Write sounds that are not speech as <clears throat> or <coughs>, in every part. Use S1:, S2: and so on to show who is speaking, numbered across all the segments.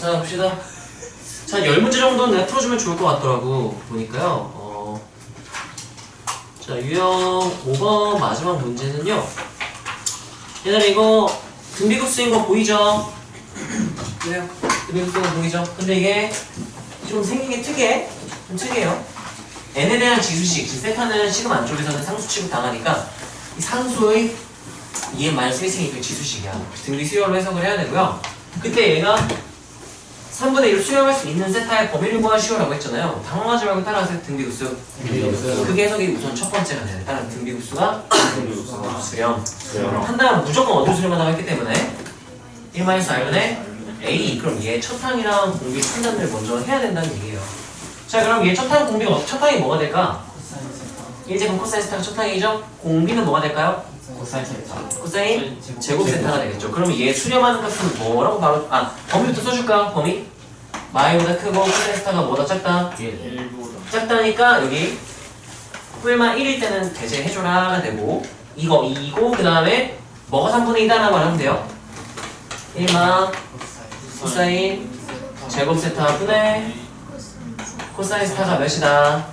S1: 자 봅시다. 자, 열 문제 정도는 내가 풀어주면 좋을 것 같더라고 보니까요. 어, 자 유형 5번 마지막 문제는요. 얘들아 이거 등비급 수인 거 보이죠? 그래요. 등비급 수인 거 보이죠? 근데 이게 좀 생긴 게 특이해. 좀 특이해요. n에 대한 지수식, 즉 세타는 시금 안쪽에서는 상수 취급 당하니까 이 상수의 2n 마이너스 1승이 그 지수식이야. 등비 수열로 해석을 해야 되고요. 그때 얘가 3분의 1을 수렴할 수 있는 세타의 범위를 구하시오라고 했잖아요. 당황하지 말고 따라하세요. 등비급수. 그게 해석이 우선 첫 번째가 돼야 돼. 따라 등비급수가 수렴. 한다면 무조건 어디로 수렴한다고 했기 때문에 1-r분의 a. 그럼 얘 첫항이랑 공비 판단을 먼저 해야 된다는 얘기예요. 자 그럼 얘 첫항 공비가 어- 첫항이 뭐가 될까? 1제곱 코사인 세타가 첫 항이죠? 공비는 뭐가 될까요? 코사인 제곱 세타가 되겠죠. 그러면 얘 수렴하는 값은 뭐라고 바로 아 범위부터 써줄까? 범위? 마이보다 크고 코사인 세타가 뭐다 작다? 작다니까 여기 뿔만 1일 때는 배제해줘라가 되고 이거 2고 그 다음에 뭐가 3분의 2다라고 하면 돼요 1만 코사인 제곱 세타 분의 코사인 세타가 몇이다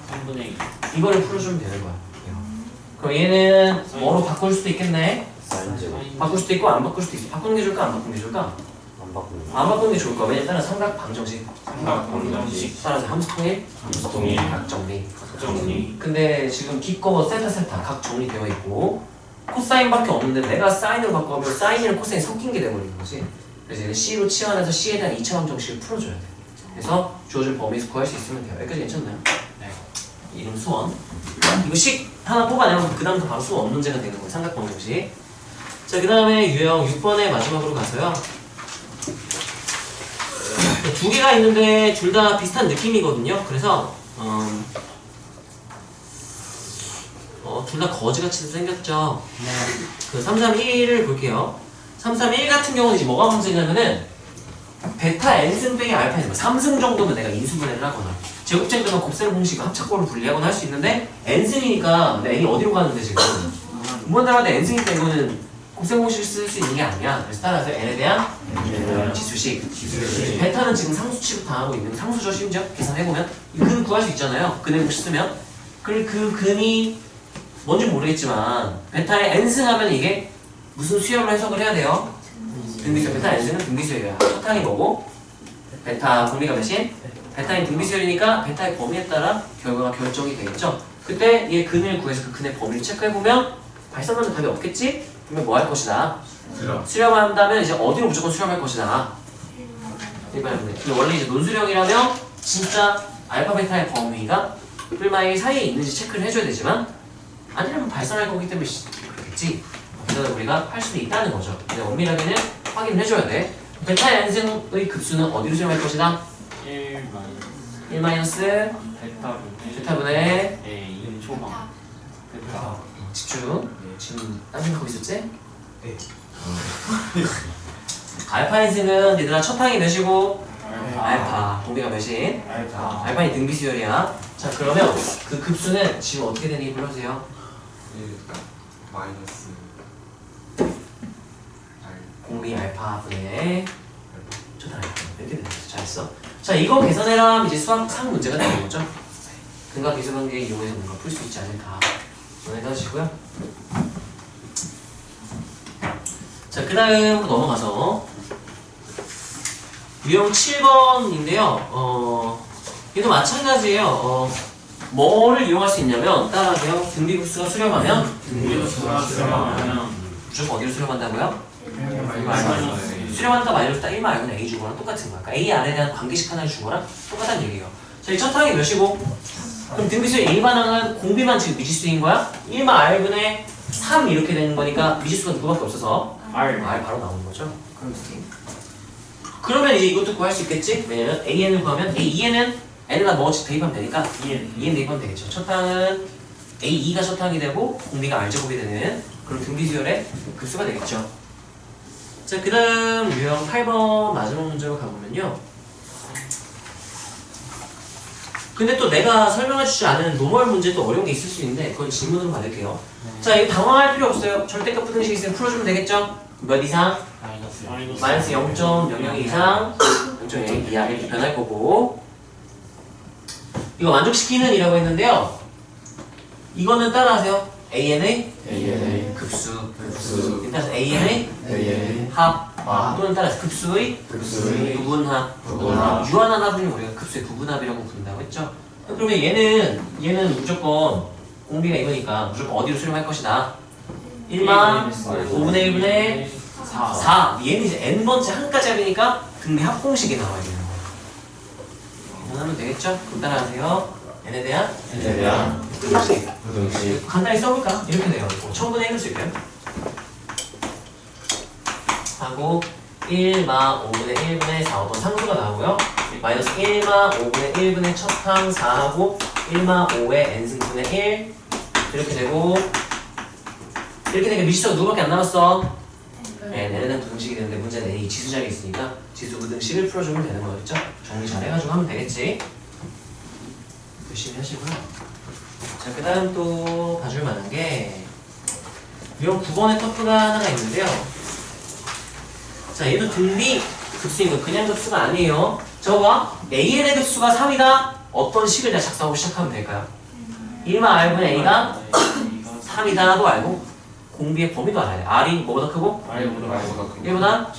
S1: 이거를 풀어주면 되는 거야. 그럼 얘는 뭐로 바꿀 수도 있겠네? 바꿀 수도 있고 안 바꿀 수도 있어. 바꾸는 게 좋을까? 안 바꾸는 게 좋을까? 안 바꾸는 게 좋을 거야. 왜냐면 삼각 방정식. 따라서 함수통일?
S2: 함수통일.
S1: 각 정리. 근데 지금 기꺼 세타 세타 각 정리되어 있고 코사인밖에 없는데 내가 사인으로 바꾸면 사인이랑 코사인이 섞인 게 돼버리는 거지. 그래서 얘는 C로 치환해서 C에 대한 2차 함정식을 풀어줘야 돼. 그래서 주어진 범위에서 구할 수 있으면 돼요. 여기까지 괜찮나요?
S2: 네.
S1: 이름 수원. 이거 식 하나 뽑아내면 그 다음부터 바로 수원 문제가 되는 거예요. 삼각 방정식. 자그 다음에 유형 6번의 마지막으로 가서요. <clears throat> 두 개가 있는데 둘 다 비슷한 느낌이거든요. 그래서 음, 어, 둘 다 거지같이 생겼죠. 그 331을 볼게요. 331 같은 경우는 이제 뭐가 문제냐면은 베타 n승 빼기 알파 n 3승 정도면 내가 인수분해를 하거나 제곱쟁이나 곱셈 공식 합작꼴을 분리하거나 할 수 있는데 n승이니까 n이 어디로 가는데 지금 무한대마다 n승이니까 이거는 곱셈 공식을 쓸 수 있는 게 아니야. 그래서 따라서 n에 대한 지수식. 베타는 지금 상수 취급 당하고 있는 상수죠 심지어 계산해보면 이근 구할 수 있잖아요. 근을 혹시 쓰면 그리고 그 근이 뭔지 모르겠지만 베타의 n승 하면 이게 무슨 수열로 해석을 해야 돼요? 등비수열 베타 n승은 등비수열이야 첫항이 뭐고? 베타 범위가 몇인? 베타인 등비수열이니까 베타의 범위에 따라 결과가 결정이 되겠죠 그때 얘 근을 구해서 그 근의 범위를 체크해보면 발산하면 답이 없겠지? 그러면 뭐 할 것이다? 수렴한다면 이제 어디로 무조건 수렴할 것이다 근데 원래 이제 논수령이라면 진짜 알파 베타의 범위가 뿔마의 사이에 있는지 체크를 해줘야 되지만 아니라면 발산할 거기 때문에 시- 그렇겠지. 그래서 우리가 할 수도 있다는 거죠. 근데 엄밀하게는 확인을 해줘야 돼. 베타 연승의 급수는 어디로 수렴할 것이다?
S2: 1
S1: 1 마이너스
S2: 베타분의
S1: 베타분의
S2: A 초방 베타
S1: 집중. 지금 딴 생각하고 있었지? 네. 알파 연승은 얘들아 첫 항이 몇이고? 알파. 동비가 몇인?
S2: 알파
S1: 알파이 등비 수열이야. 자 그러면 그 급수는 지금 어떻게 되는지 불러주세요.
S3: 마이너스
S1: 공비 알파 분의 좋다 이렇게 되는 거죠. 잘했어. 자 이거 계산해라 이제 수학 상 문제가 되는 거죠. 근과 계수관계 이용해서 뭔가 풀 수 있지 않을까 연해하시고요 자 그 다음 넘어가서 유형 7번인데요. 어 얘도 마찬가지예요. 어 뭐를 이용할 수 있냐면 따라하세요. 등비급수가 수렴하면
S2: 등비수가 수렴하면
S1: 무조건 어디로 수렴한다고요? 수렴한다 딱 1만 알고 A 주거랑 똑같은 거야. 그러니까 A 안에 대한 관계식 하나를 주거랑 똑같다는 얘기예요. 자, 이 첫 항이 몇이고? 그럼 등비수의 A 반항은 공비만 지금 미지수인 거야? 1만 R분의 3 이렇게 되는 거니까 미지수가 누구밖에 없어서
S2: R
S1: R 바로 나오는 거죠. 그럼. 그러면 이제 이것도 구할 수 있겠지? 왜냐면 AN을 구하면 A2에는 N에다 뭐씩 대입하면 되니까
S2: 2N
S1: 2N 대입하면 되겠죠. 첫 항은 A2가 첫 항이 되고 공비가 R제곱이 되는 그런 등비수열의 급수가 되겠죠. 자, 그 다음 유형 8번 마지막 문제로 가보면요. 근데 또 내가 설명해주지 않은 노멀 문제도 어려운 게 있을 수 있는데 그건 질문으로 받을게요. 자, 이거 당황할 필요 없어요. 절대값 부등식 있으면 풀어주면 되겠죠? 몇 이상?
S2: 마이너스
S1: 마이너스 0.00 이상 0.0 이하 이렇게 변할 거고 이거 만족시키는 이라고 했는데요 이거는 따라하세요 AN의
S3: ANA
S1: 급수.
S3: 급수.
S1: 따라서 AN의
S3: ANA
S1: 합.
S3: 합.
S1: 또는 따라서 급수의
S3: 급수의
S1: 부분합.
S3: 부분합.
S1: 유한한 합을 우리가 급수의 부분합이라고 부른다고 했죠? 그러면 얘는 얘는 무조건 공비가 이거니까 무조건 어디로 수렴할 것이다? 1만 5분의 1분의
S2: 4
S1: 4 얘는 이제 n번째 한까지 합이니까 등비 합공식이 나와야 되는 거예요. 계산하면 되겠죠? 그럼 따라하세요. n에 대한
S3: N에 대한
S1: 부등식
S3: 부등식
S1: 간단히 써볼까? 이렇게 돼요. 1000분의 1을 쓸게요. 하고 1마 5분의 1분의 4 어떤 상수가 나오고요. 마이너스 1마 5분의 1분의 첫항 4하고 1마 5의 n승분의 1 이렇게 되고 이렇게 되니까 미지수가 누구밖에 안 남았어? 네, n에 대한 부등식이 되는데 문제는 n이 지수 자리에 있으니까 지수 부등식을 풀어주면 되는 거겠죠? 정리 잘 해가지고 하면 되겠지? 열심히 하시고요 자, 그 다음 또 봐줄 만한 게 유형 9번의 터프가 하나가 있는데요 자, 얘도 등비 급수인 거 그냥 급수가 아니에요 저거 AN의 급수가 3이다 어떤 식을 다 작성하고 시작하면 될까요? 1만 R분의 A가 3이다도 알고 공비의 범위도 알아야 돼 R이 뭐보다 크고?
S2: 알고보다
S1: 1보다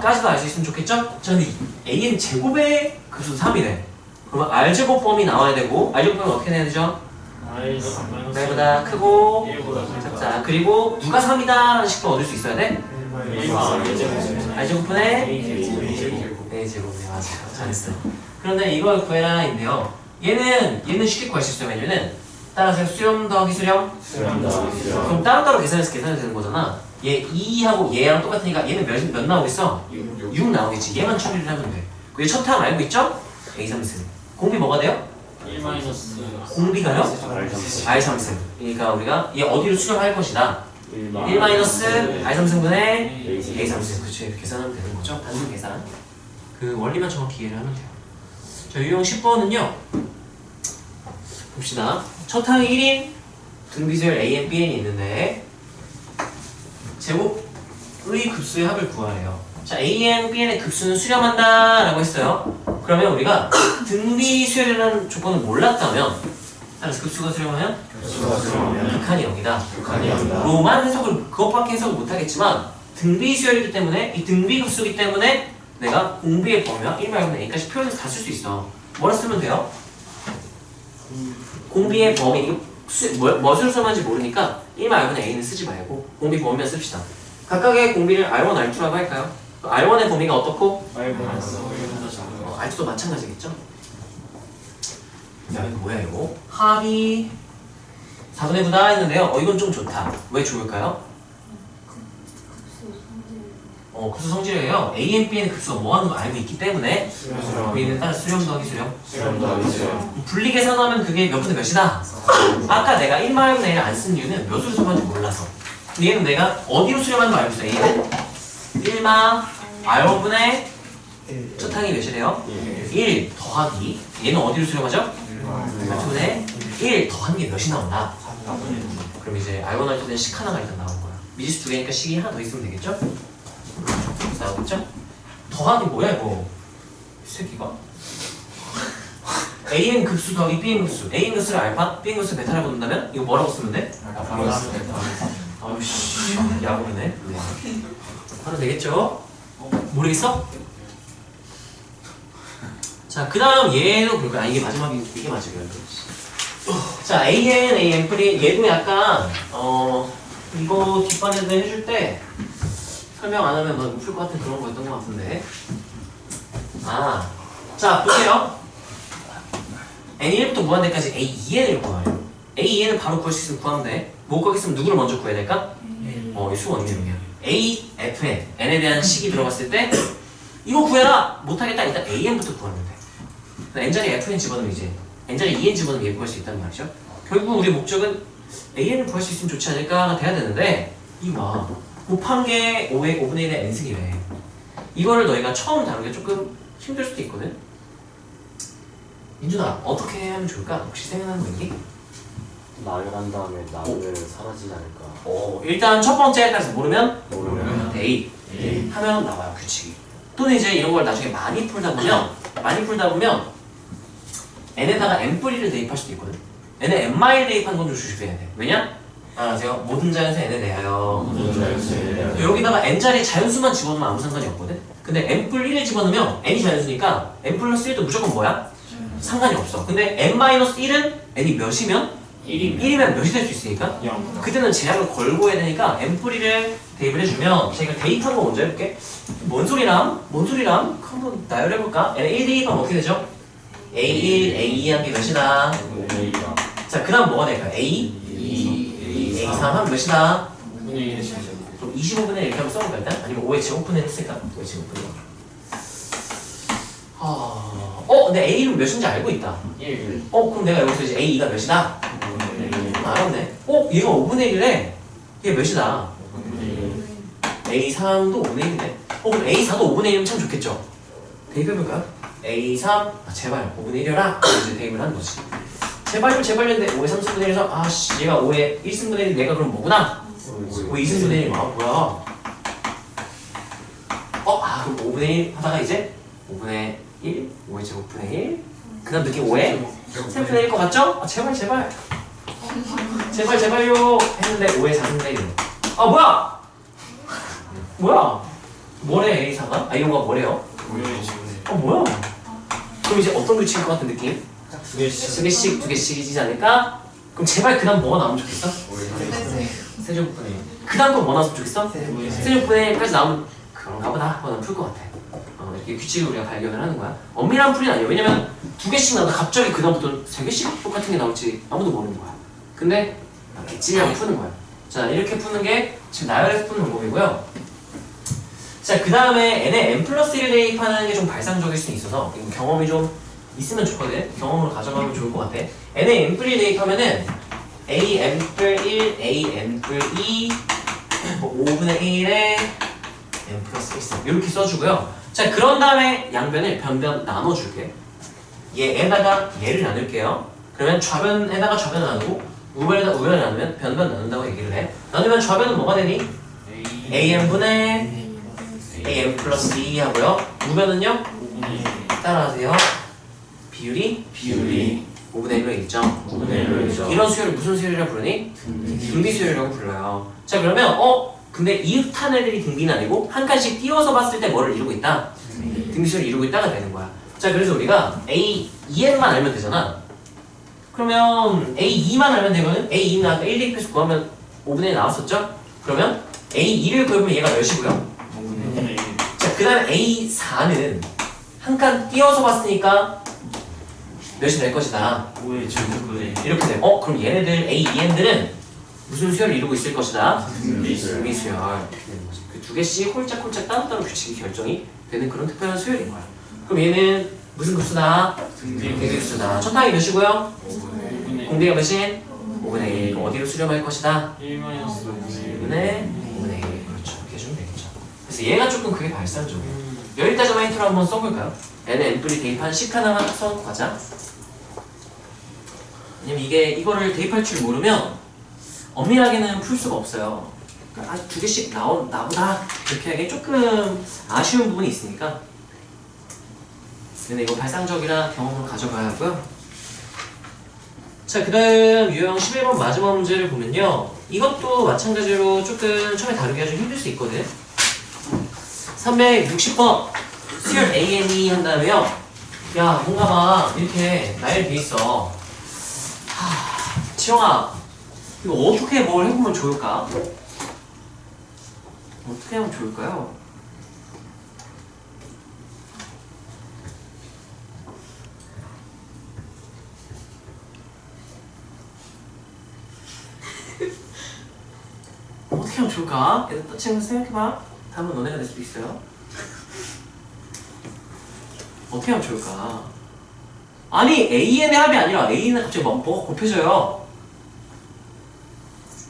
S1: 까지도 알 수 있으면 좋겠죠? 자, 근데 AN 제곱의 급수 3이래. 그러면 R 제곱 범위 나와야 되고, R 제곱 범위 어떻게 내야 되죠? R보다 크고, 작자. 그리고 누가 3이다 라는 식도 얻을 수 있어야 돼? R 제곱분의 A 제곱네, 맞아. 잘했어. 그런데 이걸 구해라 인데요. 얘는, 얘는 쉽게 구할 수 있어요. 왜냐면, 따라서 수렴 더하기 수렴, 그럼 따로따로 계산해서 계산해도 되는 거잖아. 얘 2하고 얘랑 똑같으니까 얘는 몇, 몇 나오겠어? 6 나오겠지. 얘만 처리를 하면 돼. 그첫 타임 알고 있죠? A3승. 공비 뭐가 돼요?
S2: 1 마이너스
S1: 공비가요? R3승. 그러니까 우리가 얘 어디로 수렴할 것이다. 1 마이너스 R3승분의 A3승. 그쵸. 이렇게 계산하면 되는 거죠. 단순 계산. 그 원리만 정확히 이해를 하면 돼요. 자, 유형 10번은요. 봅시다. 첫 타임 1인 등비수열 AN, BN이 있는데 제곱의 급수의 합을 구하래요. 자, AN, BN의 급수는 수렴한다 라고 했어요. 그러면 우리가 <coughs> 등비 수열이라는 조건을 몰랐다면 따라서 급수가 수렴하면 극한이 0이다. 로만 해석을 그것밖에 해석을 못하겠지만 등비 수열이기 때문에 이 등비 급수이기 때문에 내가 공비의 범위와 1 말고는 A까지 표현해서 다 쓸 수 있어. 뭐라 쓰면 돼요? 공비의 범위 이거 수, 뭐, 무엇으로 써는지 모르니까 1 말고는 A는 쓰지 말고 공비 범위만 씁시다. 각각의 공비를 R1, R2라고 할까요? R1의 범위가 어떻고? 어, R2도 마찬가지겠죠? 야 이거 뭐야 이거? 합이 4분의 9다 했는데요. 어 이건 좀 좋다. 왜 좋을까요? 어 급수 성질이에요. A, N, B는 급수가 뭐 하는 거 알고 있기 때문에 우리는 따라 수렴 더하기 수렴 분리 계산하면 그게 몇 분의 몇이다? 아까 내가 1마이너스 A를 안 쓴 이유는 몇으로 수렴하는지 몰라서 얘는 내가 어디로 수렴하는 거 알고 있어 A는 1마 R5분의 첫 항이 몇이래요? 1 더하기 얘는 어디로 수렴하죠? 8분의 1 더한 게 몇이 나온다? 그럼 이제 R1 할 때는 식 하나가 일단 나온 거야 미지수 두 개니까 식이 하나 더 있으면 되겠죠? 나오겠죠? 더하기 뭐야 이거 이 새끼가 <laughs> An 급수 더하기 Bn 급수 An 급수를 알파, Bn 급수를 베타라고 본다면 이거 뭐라고 쓰면 돼? 아우씨 야구르네 네. 하면 되겠죠? 모르겠어? 자, 그 다음 얘도 볼까요? 아, 이게 마지막이, 이게 마지막이야. 자, AN, AN 프리, 얘도 약간, 어, 이거 뒷반에도 해줄 때 설명 안 하면 뭐못풀 것 같은 그런 거였던 것 같은데. 아, 자, 볼게요. N1부터 무한대까지 A2N을 구하래요. A2N을 바로 구할 수 있으면 구하면 돼. 못 구하겠으면 누구를 먼저 구해야 될까? 어, 이 수원이름이야. A, F, N. N에 대한 식이 들어갔을 때 이거 구해라! 못하겠다. 일단 AN부터 구하면 돼. N자리에 FN 집어넣으면 이제 N자리에 EN 집어넣으면 얘 구할 수 있다는 말이죠. 결국 우리 목적은 AN을 구할 수 있으면 좋지 않을까가 돼야 되는데 이거 봐. 곱한 게 5의 5분의 1의 N승이래. 이거를 너희가 처음 다루기 조금 힘들 수도 있거든. 민준아, 어떻게 하면 좋을까? 혹시 생각나는 거 있니?
S3: 말을 한 다음에 나누면 사라지지 않을까
S1: 어, 일단 첫 번째 따라서 모르면
S3: 모르면
S1: 데이.
S3: A
S1: 하면 나와요 규칙이. 또는 이제 이런 걸 나중에 많이 풀다 보면 많이 풀다 보면 n에다가 n 뿌리를 대입할 수도 있거든. n에 n 마일 대입하는 건좀 조심해야 돼. 왜냐? 아, 제가 모든 자연수 n에 대하여 여기다가 n 자리에 자연수만 집어넣으면 아무 상관이 없거든. 근데 n 플 1을 집어넣으면 n이 자연수니까 n 플러스 1도 무조건 뭐야? 상관이 없어. 근데 n 마이너스 1은 n이 몇이면
S2: 1이면
S1: 1이면 몇이 될 수 있으니까
S2: 0
S1: 그때는 제약을 걸고 해야 되니까 n 뿌리를 대입을 해주면 제가 대입한 거 먼저 해볼게. 뭔 소리람? 뭔 소리람? 한번 나열해볼까? 1 대입하면 어떻게 되죠? a1, a2 한게 몇이다? 자, 그 다음 뭐가 될까요? a,
S2: 2
S1: a3 하면 몇이다?
S2: 5분의 1의 제곱
S1: 그럼 25분의 1 이렇게 한번 써볼까 일단? 아니면 5의 제곱분의 1 했을까? 5의 제곱분의 1. 아, 어, 근데 A는 몇인지 알고 있다.
S2: 1
S1: 어, 그럼 내가 여기서 이제 A가 몇이다?
S2: 5분의 1
S1: 알았네. 어, 얘가 5분의 1이래. 얘 몇이다?
S2: 5분의 1
S1: A3도 5분의 1이네. 어, 그럼 A4도 5분의 1이면 참 좋겠죠? 대입해볼까요? A3, 아, 제발 5분의 1이라 이제 대입을 하는 거지. 제발요, 제발요인데 5의 3승분의 1에서 아씨, 얘가 5의 1승분의 1, 내가 그럼 뭐구나? 5의 2승분의 1, 아, 뭐야? 어, 아, 그럼 5분의 1 하다가 이제 5분의 1, 5의 제곱분의 1, 그 다음 느낌 5의 3분의 1것 같죠? 아, 제발, 제발. 제발, 제발요. 했는데 5의 4분의 1. 아, 뭐야? 뭐야? 뭐래, A사가? 아, 이런 거 뭐래요?
S2: 5의 제곱의
S1: 어, 뭐야? 그럼 이제 어떤 규칙일 것 같은 느낌?
S2: 두 개씩
S1: 두 개씩, 두 개씩이지 않을까? 그럼 제발 그 다음 뭐가 나오면 좋겠어? 세제곱분의 1. 그 다음 건뭐 나왔으면 좋겠어? 세제곱분의 1까지 나오면 그런가 보다 하고 나면 풀것 같아. 어, 이렇게 규칙을 우리가 발견을 하는 거야. 엄밀한 풀이는 아니에요. 왜냐면 두 개씩 나오다 갑자기 그 다음부터 세 개씩 똑같은 게 나올지 아무도 모르는 거야. 근데 이렇게 찔려고 푸는 거야. 자, 이렇게 푸는 게 지금 나열해서 푸는 방법이고요. 자, 그 다음에 n에 n 플러스 1을 대입하는 게 좀 발상적일 수 있어서 이거 경험이 좀 있으면 좋거든. 경험으로 가져가면 좋을 것 같아. n에 n 플 1 대입하면은 a n 플 1, a n 플 2, 뭐 5분의 1에 n 플러스 1 이렇게 써주고요. 자, 그런 다음에 양변을 변변 나눠줄게. 얘에다가 얘를 나눌게요. 그러면 좌변에다가 좌변을 나누고 우변에다가 우변을 나누면 변변 나눈다고 얘기를 해. 나누면 좌변은 뭐가 되니? an분의 an 플러스 2 하고요. 우변은요?
S2: 5분의 1
S1: 따라하세요. 비율이
S2: 비율이
S1: 5분의 1로 있죠.
S2: 5분의 1로 있죠
S1: 이런 수열을 무슨 수열이라 부르니? 등비 수열이라고 불러요. 자 그러면 어 근데 이윽한 애들이 등비는 아니고 한 칸씩 띄워서 봤을 때 뭐를 이루고 있다? 등비 수열을 이루고 있다가 되는 거야. 자 그래서 우리가 A 2N만 알면 되잖아. 그러면 A 2만 알면 되거든. A 2는 아까 1 대입해서 구하면 5분의 1 나왔었죠? 그러면 A 2를 구해보면 얘가 몇이고요?
S2: 5분의 1
S1: 자, 그 다음 A4는 한 칸 띄어서 봤으니까 몇이 될 것이다.
S2: 5의 제곱분의
S1: 이렇게 돼. 어, 그럼 얘네들 A2N들은 무슨 수열을 이루고 있을 것이다?
S2: 1
S1: 등비 수열. 이렇게 되는 거지. 그두 개씩 홀짝홀짝 따로따로 규칙이 결정이 되는 그런 특별한 수열인 거야. 그럼 얘는 무슨 급수다? 등비 급수다. 첫 항이 몇이고요?
S2: 5분의
S1: 공비가 몇인? 5분의 1. 그럼 어디로 수렴할 것이다?
S2: 1 마이너스 5분의
S1: 1분의 5분의 1. 그렇죠. 이렇게 해주면 되겠죠. 그래서 얘가 조금 그게 발상적이에요. 여기까지만 힌트로 한번 써볼까요? n에 n뿔이 대입한 식 하나만 써놓고 가자. 왜냐면 이게 이거를 대입할 줄 모르면 엄밀하게는 풀 수가 없어요. 그러니까 아, 두 개씩 나오, 나보다 이렇게 하기 조금 아쉬운 부분이 있으니까. 근데 이거 발상적이라 경험으로 가져가야 하고요. 자, 그 다음 유형 11번 마지막 문제를 보면요. 이것도 마찬가지로 조금 처음에 다루기가 좀 힘들 수 있거든. 360번 수열 A&E 한 다음에요. 야, 뭔가 막 이렇게 나열 돼 있어. 하, 지영아, 이거 어떻게 뭘 해보면 좋을까? 어떻게 하면 좋을까요? 어떻게 하면 좋을까? 얘들 또 친구 생각해봐. 다음은 너네가 될 수도 있어요. 어떻게 하면 좋을까? 아니 AN의 합이 아니라 A는 갑자기 막 뭐가 곱해져요.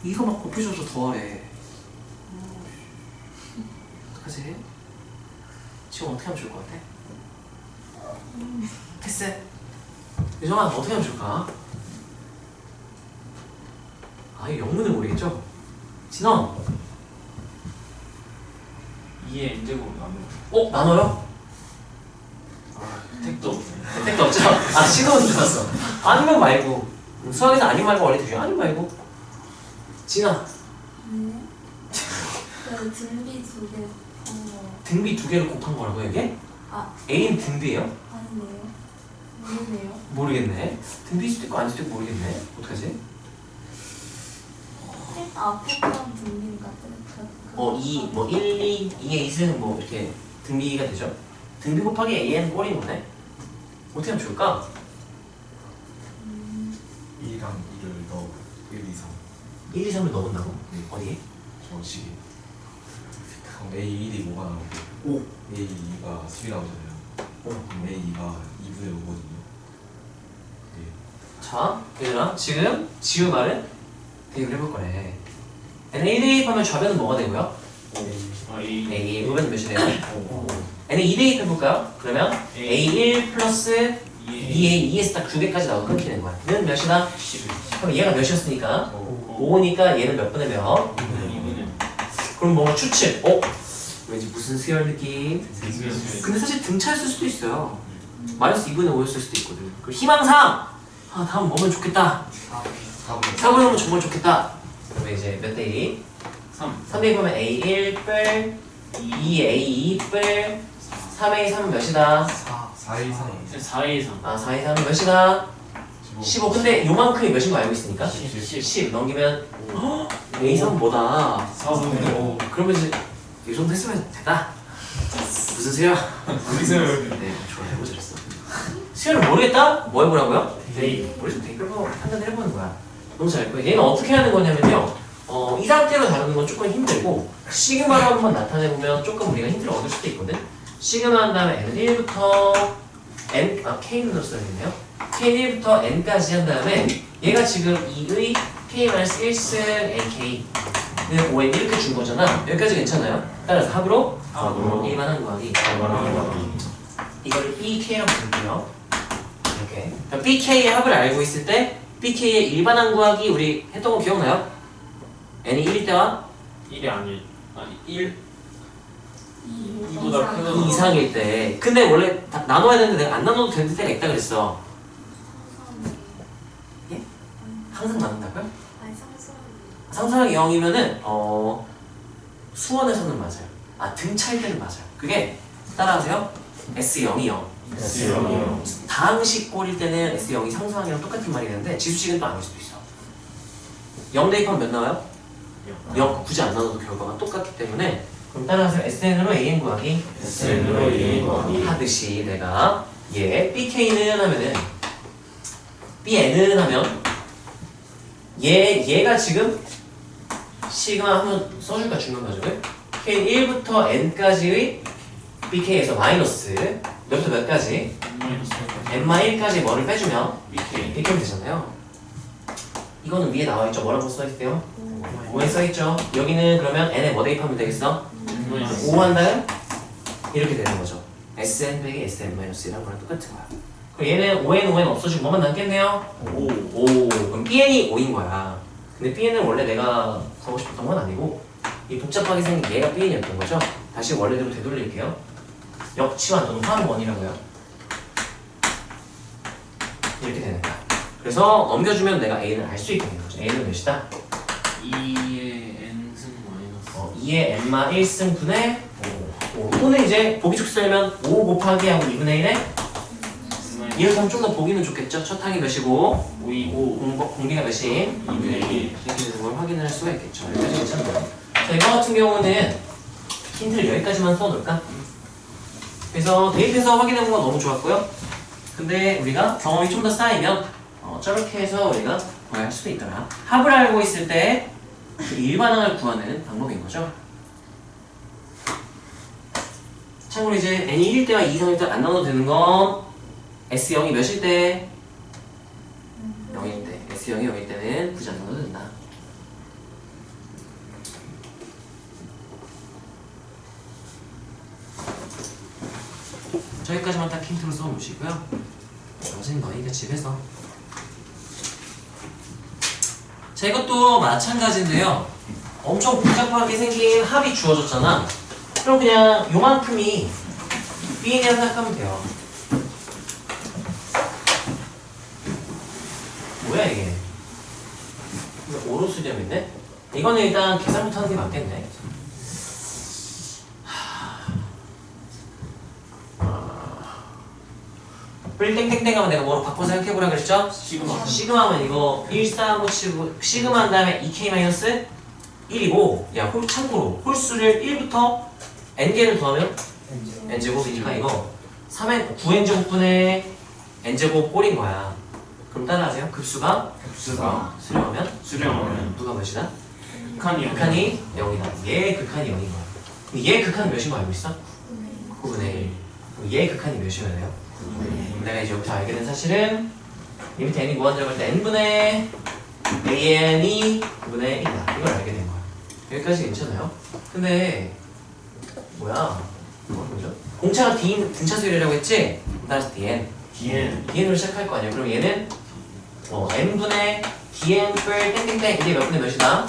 S1: 이거 막 곱해져서 더하래. 어떡하지? 지금 어떻게 하면 좋을 것 같아? 패스. 유정아 어떻게 하면 좋을까? 아예 영문을 모르겠죠? 진원
S2: 2의 n제곱 나누.
S1: 어? 나눠요?
S2: 아, 택도 없네.
S1: 택도 없죠? 아 시도는 좋았어 아니면 말고 수학에서 아니 말고 원래 되죠 아니 말고 진아
S4: 네. 그 등비 두개 한 거.
S1: 등비 두 개를 곱한 거라고 이게?
S4: 아
S1: A는 등비예요?
S4: 아니네요. 모르네요.
S1: 모르겠네 등비일 수도 있고 아닐 수도 있고 모르겠네 어떡하지?
S4: 일단 앞에 건 등비니까 그.
S1: 어, 2, 뭐 1, 2, 2의 2승 뭐 이렇게 등비가 되죠. 등비 곱하기 AN 꼴인 거네. 어떻게 하면 좋을까?
S5: 1이랑 2를 넣어 1, 2, 3
S1: 1, 2, 3을 넣어본다고?
S5: 네.
S1: 어디에?
S5: 저 시계 그럼 A1이 뭐가 나오고
S1: 오.
S5: A2가 10이 나오잖아요
S1: 오.
S5: 그럼 A2가 2분의 5거든요 네.
S1: 자, 얘들아, 지금 지우 말은 대입을 해볼 거래. N은 1 대 입하면 좌변은 뭐가 되고요?
S2: 아, A.
S1: A, 우변은 몇이 돼요?
S2: 오.
S1: N은 2 대 입해볼까요? 그러면 A1 플러스
S2: 2의
S1: 2의 2에서 딱두 개까지 나오고 끊기는 거야. 는 몇이다?
S2: 11.
S1: 그럼 얘가 몇이었으니까?
S2: 오.
S1: 5니까 얘는 몇 분의 몇?
S2: 2분의
S1: 그럼 뭐 추측? 어? 왠지 무슨 수열 느낌?
S2: 2분의
S1: 근데 사실 등차였을 수도 있어요. 마이너스 2분의 5였을 수도 있거든. 그 희망상! 아, 다음 뭐면 좋겠다.
S5: 4분의
S1: 4분의 5면 정말 좋겠다. 그러면 이제 몇 대 2?
S2: 3.
S1: 3대 2 보면 A1 뿔, 2A2 뿔, 3A 3은 몇이다?
S5: 4, 2, 3
S2: 4의 3.
S1: 아, 4A 3은 몇이다?
S5: 15
S1: 15. 근데 요만큼이 몇인 거 알고 있으니까?
S2: 10.
S1: 10 넘기면 A 3은 뭐다?
S2: 4분의 5.
S1: 그러면 이제 이 정도 했으면 됐다. 무슨 수열?
S5: 어디서요?
S1: 네, 좋아요. 잘했어. 수열을 모르겠다? 뭐 해보라고요?
S2: 데이.
S1: 우리 좀 댓글로 판단을 해보는 거야. 너무 잘했고 얘는 어떻게 하는 거냐면요. 어, 이 상태로 다루는 건 조금 힘들고 시그마로 한번 나타내보면 조금 우리가 힌트를 얻을 수도 있거든. 시그마 한 다음에 n 1부터 n 아 k로 써야겠네요. k 1부터 n까지 한 다음에 얘가 지금 2의 k-1승 ak 는 5n 이렇게 준 거잖아. 여기까지 괜찮아요? 따라서 합으로
S5: 합으로.
S1: 일반한 거하기 이거를 BK라고 부를게요. 이렇게. BK의 합을 알고 있을 때 BK의 일반항 구하기 우리 했던 거 기억나요? n이 1일 때와
S2: 1이 아니. 아, 1.
S4: 이
S2: 이보다 크다.
S1: 2 이상일 때. 근데 원래 다 나눠야 되는데 내가 안 나눠도 되는 때가 있다 그랬어. 예? 항상 나눈다고요?
S4: 아니 상수.
S1: 상상하기 0이면은 어 수원에서는 맞아요. 아 등차일 때는 맞아요. 그게 따라하세요. S0이 0.
S5: S0이요.
S1: 다항식 꼴일 때는 S0이 상수항이랑 똑같은 말이 되는데 지수식은 또 아닐 수도 있어. 0 대입 하면 몇 나와요? 0 굳이 안 나눠도 결과가 똑같기 때문에 그럼 따라서 SN으로 AN 구하기
S5: SN으로 AN 구하기.
S1: 하듯이 내가 얘 BK는 하면은 BN은 하면 얘 얘가 지금 시그마 한번 써줄까 중간 가족을 K 1부터 N까지의 BK에서 마이너스 몇부터 몇까지
S2: 마이너스
S1: N-1까지 뭐를 빼주면. 이렇게 하면 되잖아요. 이거는 위에 나와 있죠. 뭐라고 써 있대요? 5에 써 있죠. 여기는 그러면 n에 뭐 대입하면 되겠어?
S2: 마이너스
S1: 5 한다음 이렇게 되는 거죠. sn 빼기 sn 마이너스 1랑 거랑 똑같은 거야. 그럼 얘는 5n 5n 없어지고 뭐만 남겠네요? 5. 5. 그럼 bn이 5인 거야. 근데 bn은 원래 내가 가고 싶었던 건 아니고 이 복잡하게 생긴 얘가 bn이었던 거죠. 다시 원래대로 되돌릴게요. 역치환 또는 화원이라고요. 이렇게 되는 거야. 그래서 넘겨주면 내가 a를 알 수 있게 되는 거죠. a는 몇이다?
S2: 2의 n승 마이너스.
S1: 어, 2의 n마 1승 분의 5. 또는 이제 보기 좋게 쓰려면 5 곱하기 하고 2분의 1에 이렇게 하면 좀 더 보기는 좋겠죠? 첫 항이 몇이고
S2: 5, 2, 5.
S1: 공, 공비가 몇이
S2: 2분의 1.
S1: 이렇게 되는 걸 확인을 할 수가 있겠죠. 여기까지 괜찮나요? 자, 이거 같은 경우는 힌트를 여기까지만 써놓을까? 그래서 데이트에서 확인해본 건 너무 좋았고요. 근데 우리가 경험이 좀 더 쌓이면 어, 저렇게 해서 우리가 구할 수도 있더라. 합을 알고 있을 때그 일반항을 구하는 방법인 거죠. 참고로 이제 n이 1일 때와 2 이상일 때 안 나눠도 되는 건 S0이 몇일 때? 0일 때. S0이 0일 때는 굳이 안 나눠도 된다. 저기까지만 딱 힌트로 써놓으시고요. 나머지는 너희가 집에서. 자, 이것도 마찬가지인데요. 엄청 복잡하게 생긴 합이 주어졌잖아. 그럼 그냥 요만큼이 B이라고 생각하면 돼요. 뭐야 이게? 이거 오로 수렴인데? 이거는 일단 계산부터 하는 게 맞겠네. 뿔 땡땡땡 하면 내가 뭐로 바꿔서 생각해보라 그랬죠?
S2: 시그마.
S1: 시그마면 이거 1, 4, 5 치고 시그마 한 다음에 2K 마이너스 1이고 야 홀, 참고로 홀수를 1부터 n개를 더하면 n제곱이니까 이거 3n 9n제곱분의 n제곱 꼴인 거야 그럼 따라하세요 급수가
S2: 급수가
S1: 수렴하면
S2: 수렴하면
S1: 누가 몇이다?
S2: 극한이
S1: 극한이 0이다 얘 극한이 0인 거야 얘 극한이 몇인 거 알고 있어? 9분의 1 그럼 얘 극한이 몇이어야 돼요? 내가 이제 여기서 알게 된 사실은 이 밑에 n이 무한정일 때 n분의 an이 9분의 1이다 이걸 알게 된 거야 여기까지 괜찮아요? 근데 뭐야 뭐 뭐죠? 공차가 D인 분차 수열이라고 했지? 따라서 Dn
S2: DN
S1: Dn으로 시작할 거 아니야 그럼 얘는 어, n분의 Dn 뿔 땡땡땡 이게 몇 분의 몇이다?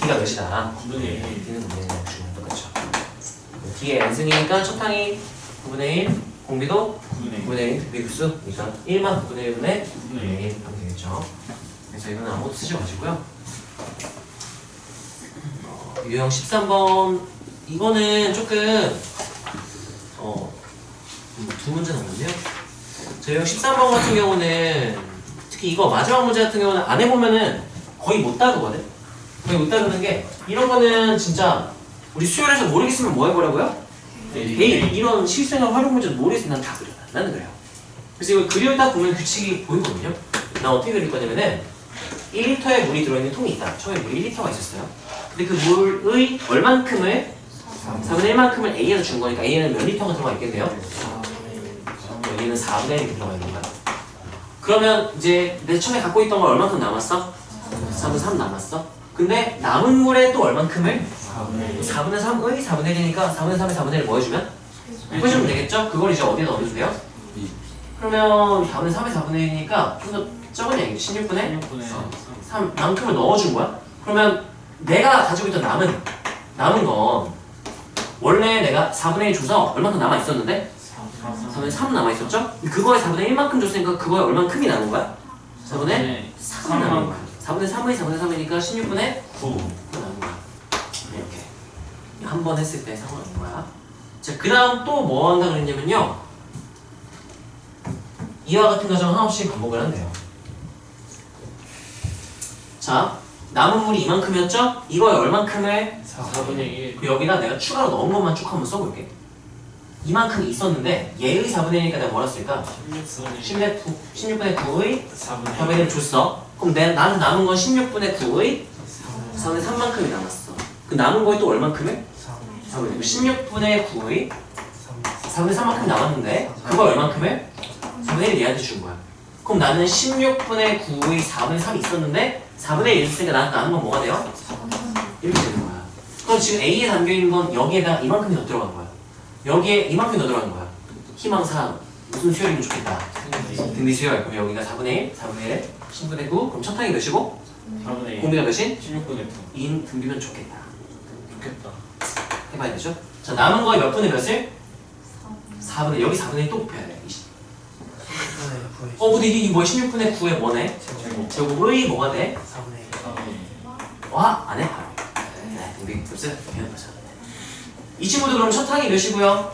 S1: D가 몇이다?
S2: 9분의 1
S1: D는 9분의 1 주면 똑같죠 D의 n승이니까 첫 항이 9분의 1 공비도
S2: 9 분의
S1: 9분의 1 등비급수? 그러니까 1만 9분의 1분의
S2: 1
S1: 1 하면 되겠죠. 그래서 이거는 아무것도 쓰지 마시고요. 어, 유형 13번. 이거는 조금 어, 음, 두 문제 남았네요. 저 유형 13번 같은 경우는 특히 이거 마지막 문제 같은 경우는 안 해보면은 거의 못 다루거든? 거의 못 다루는 게 이런 거는 진짜 우리 수요일에서 모르겠으면 뭐 해보라고요? 에이 이런 실생활 활용 문제 모르겠으면 난다 그려 나는 그래요. 그래서 이걸 그려 딱 보면 규칙이 보이거든요. 나 어떻게 그릴 거냐면은 1리터의 물이 들어있는 통이 있다. 처음에 물이 1리터가 있었어요. 근데 그 물의 얼만큼을 4분의 1만큼을 A에서 준 거니까 A에는 몇 리터가 들어가 있겠네요? 여기는 4분의 1이 들어가 있는 거야. 그러면 이제 내 처음에 갖고 있던 걸 얼만큼 남았어? 4분의 3 남았어? 근데 남은 물에 또 얼만큼을 4분의 3의 4분의 1이니까 4분의 3의 4분의 1을 뭐 해주면? 해주면 되겠죠? 그걸 이제 어디다 넣어주세요?
S5: 이.
S1: 그러면 4분의 3의 4분의 1이니까 좀 더 적은 얘기죠 16분의
S2: 16분의
S1: 3 만큼을 넣어준 거야? 그러면 내가 가지고 있던 남은 남은 건 원래 내가 4분의 1 줘서 얼만큼 남아 있었는데 4분의 3 남아 있었죠? 그거에 4분의 1만큼 줬으니까 그거에 얼만큼이 남은 거야? 4분의 3 남은 거야 4분의 3의 4분의 3이니까 16분의
S2: 9
S1: 나온 거야. 이렇게 한 번 했을 때 상관없는 거야. 자, 그 다음 또 뭐 한다 그랬냐면요. 이와 같은 과정 하나씩 반복을 한대요. 자, 남은 물이 이만큼이었죠? 이거에 얼만큼을
S2: 4분의 1
S1: 그리고 여기다 내가 추가로 넣은 것만 쭉 한번 써볼게. 이만큼 있었는데 얘의 4분의 1이니까 내가 뭐라 쓸까?
S2: 16분의
S1: 16분의 9, 16분의 9의
S2: 4분의
S1: 4분의 1을 줬어. 그럼 내, 나한테 남은 건 16분의 9의 4분의 3만큼이 남았어. 그 남은 거에 또 얼만큼 을? 16분의 9의 4분의 3만큼 남았는데 그거 얼만큼을? 4분의 1을 얘한테 준 거야. 그럼 나는 16분의 9의 4분의 3이 있었는데 4분의 1 있으니까 나한테 남은 건 뭐가 돼요? 이렇게 되는 거야. 그럼 지금 A에 담겨있는 건 여기에다 이만큼이 더 들어간 거야. 여기에 이만큼이 더 들어간 거야. 희망사항. 무슨 수열이면 좋겠다. 등비 수열. 그럼 여기가 4분의 1, 4분의 1, 10분의 9. 그럼 첫 항이 몇이고?
S2: 4분의 1
S1: 공비가 몇인?
S2: 16분의 9
S1: 2인 등비면 좋겠다.
S2: 좋겠다
S1: 해봐야 되죠? 자, 남은 거에 몇 분의 몇을? 4분의, 여기 4분의 1또 곱해야 돼. 이십. 어, 근데 이게 뭐야? 16분의 9에 뭐네?
S2: 제곱
S1: 제곱의 뭐가 돼?
S2: 4분의
S1: 와, 안 해? 바로. 네, 곱슬. 배운 거죠. 이 친구도 그럼 첫 항이 몇이고요?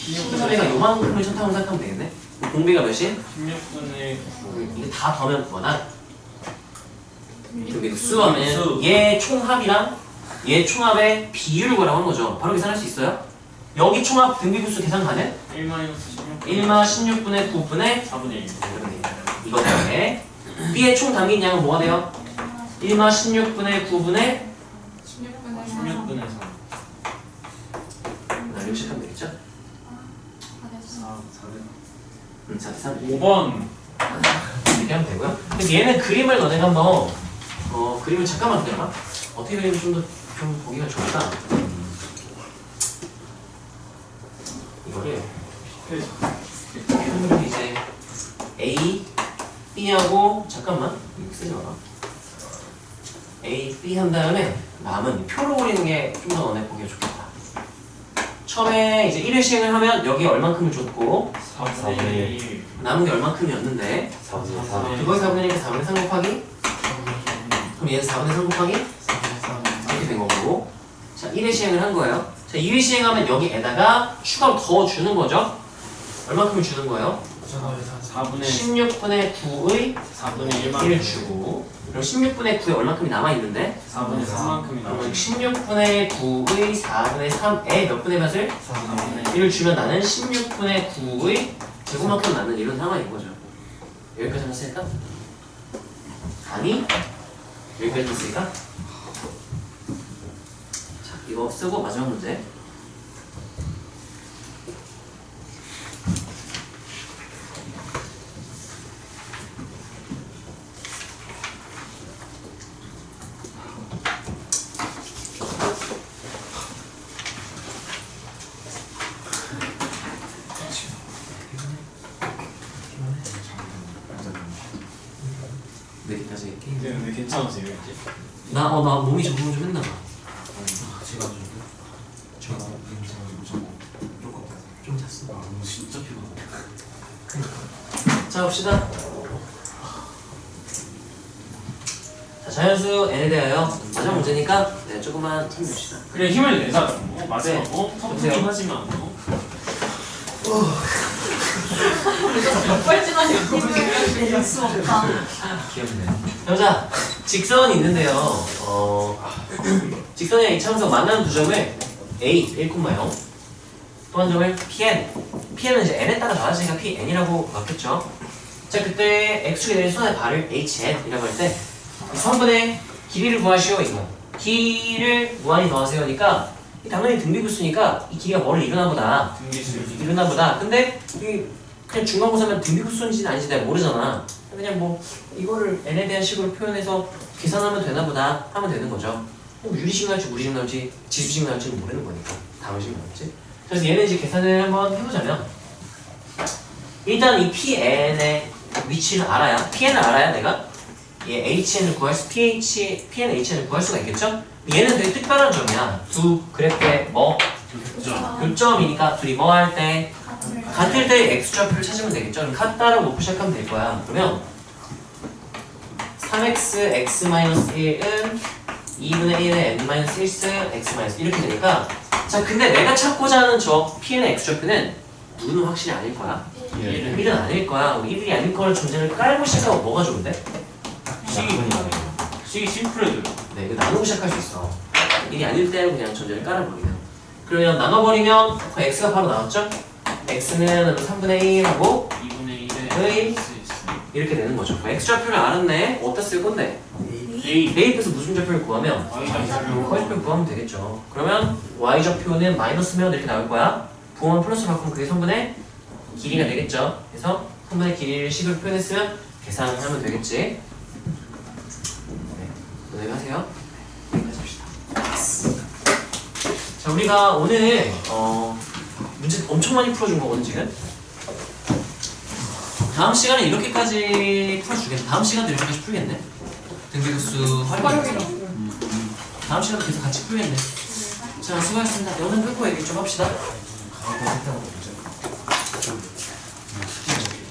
S1: 13이가 요만큼을 첫 항으로 생각하면 되겠네? 공비가 몇인?
S2: 16분의 9
S1: 이게 다 더하면 뭐다? 여기 수하면
S2: 수.
S1: 얘 총합이랑 얘 총합의 비율을 구하라고 한 거죠. 바로 계산할 수 있어요? 여기 총합 등비분수 계산 가능?
S2: 1 마이너스 16
S1: 1마 16분의 9분의
S2: 4분의 1
S1: 이거 다음에 B의 총 담긴 양은 뭐가 돼요? 1마 16분의 9분의
S2: 16분의
S1: 3나 이렇게 시작하면 되겠죠?
S2: 4
S1: 음, 4대 3
S2: 5번
S1: 이렇게 하면 되고요. 근데 얘는 그림을 너네가 한번 어, 그림을 잠깐만 기다려봐. 어떻게 그리면 좀더 좀 보기가 좋을까? 이거를 이제 A, B하고 잠깐만 쓰지 마라. A, B 한 다음에 남은 이 표로 그리는 게 좀 더 너네 보기가 좋겠다. 처음에 이제 1회 시행을 하면 여기 얼만큼을 줬고
S2: 4분의 1
S1: 남은 게 얼만큼이었는데
S3: 4분의 3
S1: 그거의 4분의 1이 4분의 3 곱하기 그럼 얘는 4분의 3 곱하기 거고 자 1회 시행을 한 거예요 자 2회 시행하면 여기에다가 추가로 더 주는 거죠 얼만큼을 주는 거예요?
S2: 4분의
S1: 16분의 9의
S2: 4분의 1만큼
S1: 1을 주고 그럼 16분의 9에 얼만큼이 남아있는데
S2: 4분의 3만큼이
S1: 그러면
S2: 나오죠
S1: 16분의 9의 4분의 3에 몇 분의 몇을?
S2: 4분의
S1: 1을 주면 나는 16분의 9의 제곱만큼 낳는 이런 상황인 거죠. 여기까지 했으니까? 아니? 여기까지 했으니까? 자, 이거 쓰고 마지막 문제.
S2: 근데 근데 괜찮으세요?
S1: 나, 어, 나 몸이 적응 좀 했나 봐.
S5: 좀 제가 인상을 자꾸 조금
S1: 좀 잤어.
S5: 아 너무 진짜 피곤하다
S1: 자, 봅시다. 자, 자연수 n에 대하여 마지막 문제니까 네, 조금만 힘 냅시다.
S2: 그래 힘을 내자 어 맞아
S1: 네.
S2: 어?
S1: 보세요.
S2: 터프긴 하지만 어?
S4: 이럴 수 없다.
S1: 귀엽네. 여자 직선이 있는데요. 어, 직선의 이차함수 만나는 두 점을 a 1,0 또 한 점을 pn. pn은 이제 n에 따라 나눠지니까 pn이라고 바뀌었죠. 자 그때 x축에 대한 손의 발을 hn이라고 할때이 성분의 길이를 구하시오 이거. 길을 무한히 더하세요 니까 이 당연히 등비부수니까 이 길이가 뭐를 이루나 보다.
S2: 등기수
S1: 이루나 보다. 근데 이 그냥 중간고사면 등비부수인지는 아닌지 내가 모르잖아. 그냥 뭐 이거를 n에 대한 식으로 표현해서 계산하면 되나 보다 하면 되는 거죠. 뭐 유리식 나올지 무리식 나올지 지수식 나올지는 모르는 거니까 다음식 나올지. 그래서 얘는 이제 계산을 한번 해보자면 일단 이 PN의 위치를 알아야 PN을 알아야 내가 얘 HN을 구할 수 PH PN HN을 구할 수가 있겠죠? 얘는 되게 특별한 점이야. 두 그래프의 뭐 요점이니까 둘이 뭐 할 때 같을 때 x좌표를 찾으면 되겠죠? 그럼 같다라고 놓고 시작하면 될 거야. 그러면 3x x-1은 2분의 1의 n-1스 x- 이렇게 되니까 자 근데 내가 찾고자 하는 저 pn의 x좌표는 누는 확실히 아닐 거야.
S3: 예.
S1: 1은 아닐 거야. 우리 1이 아닐 거를 존재를 깔고 시작하고 뭐가 좋은데?
S2: 식이 식이 심플해져요
S1: 네, 이거 나누고 시작할 수 있어. 1이 아닐 때는 그냥 존재를 깔아버리면. 그러면 나눠버리면 그 x가 바로 나왔죠? x는 3분의 1 하고
S2: 2분의 1에
S1: 의
S2: x 있으니
S1: 이렇게 되는 거죠. 그 x좌표를 알았네. 어디다 쓸 건데?
S2: A
S1: 대입해서 무슨 좌표를 구하면? y좌표 구하면 되겠죠. 그러면 y좌표는 마이너스면 이렇게 나올 거야. 부호만 플러스 바꾸면 그게 성분의 길이가 되겠죠. 그래서 성분의 길이를 식으로 표현했으면 계산하면 되겠지. 네, 오늘 하세요. 여기까지 합시다. 자, 우리가 오늘 어, 문제 엄청 많이 풀어준 거거든 지금. 다음 시간에 이렇게까지 풀어주겠네. 다음 시간도 이렇게까지 풀겠네. 등비급수 활용해서. 다음 시간도 계속 같이 풀겠네. 자, 수고하셨습니다. 영상 끊고 얘기 좀 합시다.
S5: 가고 했다고 문제